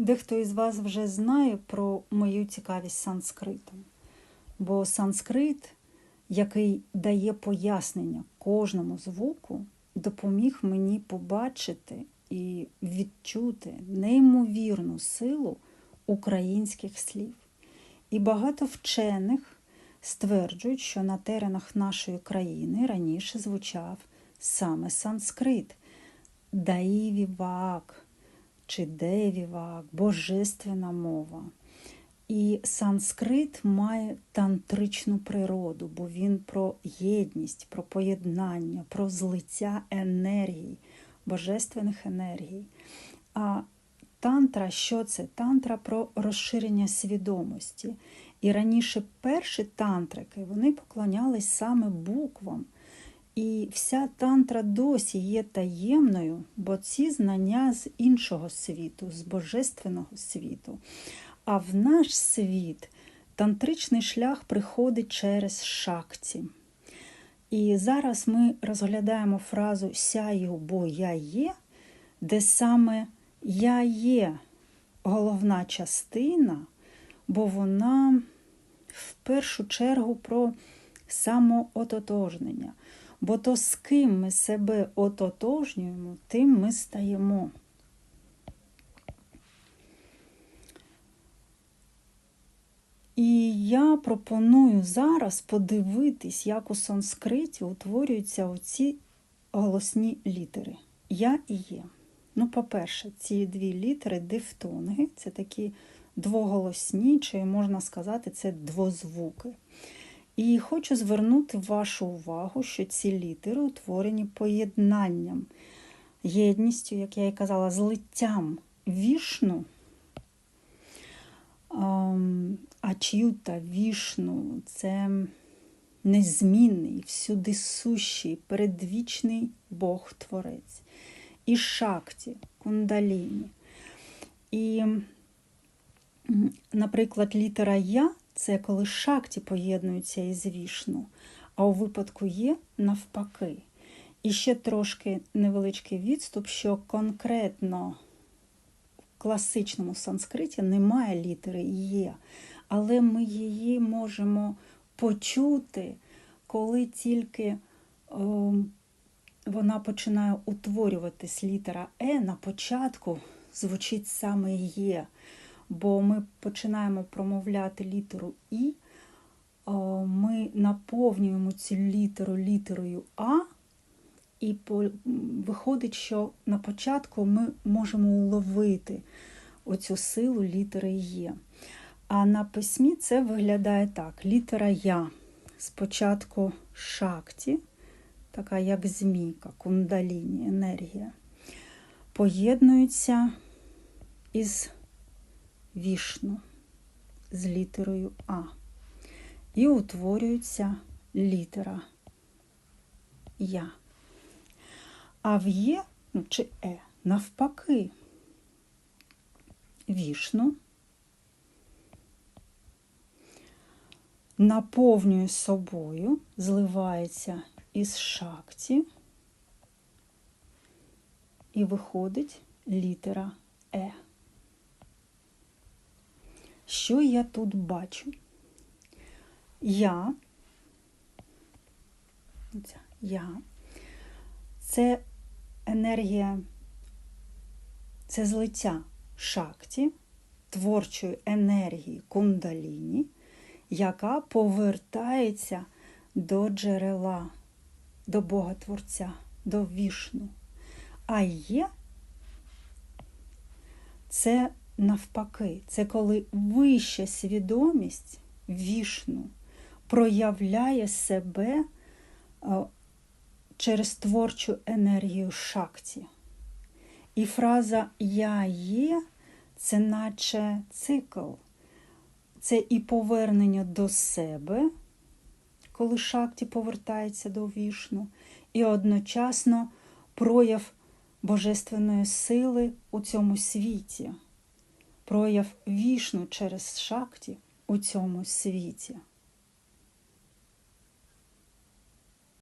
Дехто із вас вже знає про мою цікавість санскритом, бо санскрит, який дає пояснення кожному звуку, допоміг мені побачити і відчути неймовірну силу українських слів. І багато вчених стверджують, що на теренах нашої країни раніше звучав саме санскрит, даївівак чи девівак, божественна мова. І санскрит має тантричну природу, бо він про єдність, про поєднання, про злиття енергій, божественних енергій. А тантра, що це? Тантра про розширення свідомості. І раніше перші тантрики вони поклонялись саме буквам. І вся тантра досі є таємною, бо ці знання з іншого світу, з божественного світу. А в наш світ тантричний шлях приходить через шакті. І зараз ми розглядаємо фразу сяю, бо я є, де саме я є головна частина, бо вона в першу чергу про самоототожнення. Бо то з ким ми себе ототожнюємо, тим ми стаємо. І я пропоную зараз подивитись, як у санскриті утворюються оці голосні літери. Я і є. Ну, по-перше, ці дві літери дифтонги це такі двоголосні, чи можна сказати, це двозвуки. І хочу звернути вашу увагу, що ці літери утворені поєднанням, єдністю, як я і казала, злиттям вішну, ачюта вішну це незмінний, всюди сущий, передвічний Бог-творець. І шакті, кундаліні. І, наприклад, літера Я це коли шакті поєднуються із вішну, а у випадку є навпаки. І ще трошки невеличкий відступ, що конкретно в класичному санскриті немає літери є, але ми її можемо почути, коли тільки о, вона починає утворюватись літера Е на початку звучить саме є бо ми починаємо промовляти літеру І, ми наповнюємо цю літеру літерою А, і виходить, що на початку ми можемо уловити оцю силу літери Є. А на письмі це виглядає так: літера Я. Спочатку шакті, така як змійка, кундаліні, енергія, поєднуються із вішну з літерою А. І утворюється літера Я. А в Є ну, чи Е навпаки вішну наповнює собою, зливається із шакті і виходить літера Е. Що я тут бачу? Я, я, це енергія, це злиття шакті, творчої енергії кундаліні, яка повертається до джерела, до Бога Творця, до вішну. А є це навпаки, це коли вища свідомість вішну проявляє себе через творчу енергію шакті. І фраза Я є це наче цикл, це і повернення до себе, коли шакті повертається до вішну, і одночасно прояв божественної сили у цьому світі прояв вішну через шакті у цьому світі.